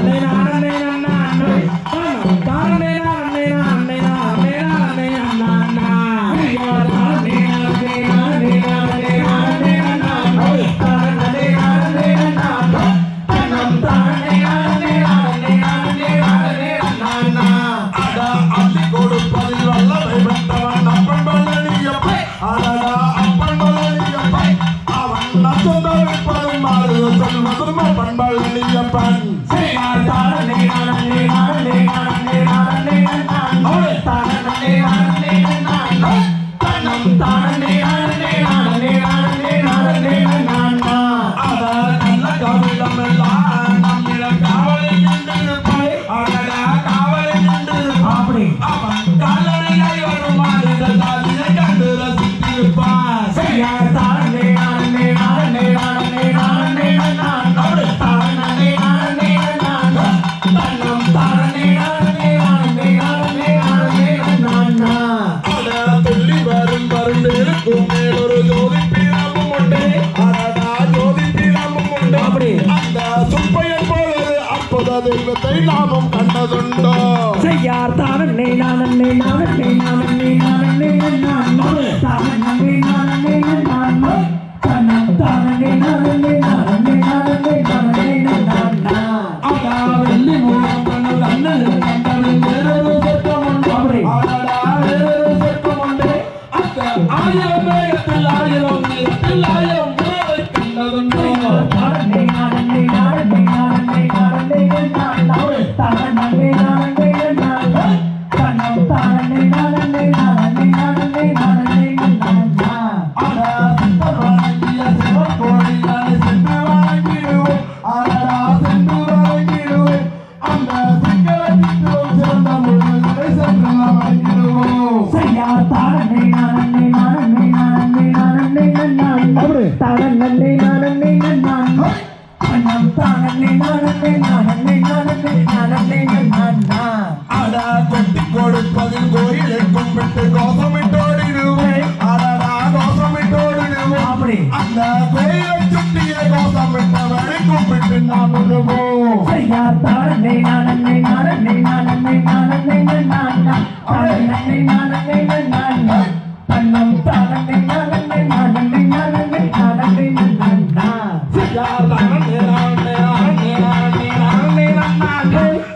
i Amen, amen, amen. மதுர்ம பண்பள் தெய்வத்தை நாமும் கண்டதுண்டோ? செய்யார் தானே நான் நான் நான் நான் நான் தானே நானே நான். மனம் தானே நானே நானே நானே நானே நான். அடா கொட்டி கொடுப்பதில் கோயில் கும்பிட்டு கோபமிட்டோடிடுவோம் அடடா கோபமிட்டோடிடுவோம் அப்படி. அந்த கோயிலை சுட்டிய கோபமிட்டவரை கும்பிட்டு நாம் விடுவோம் சரியா தானே நானே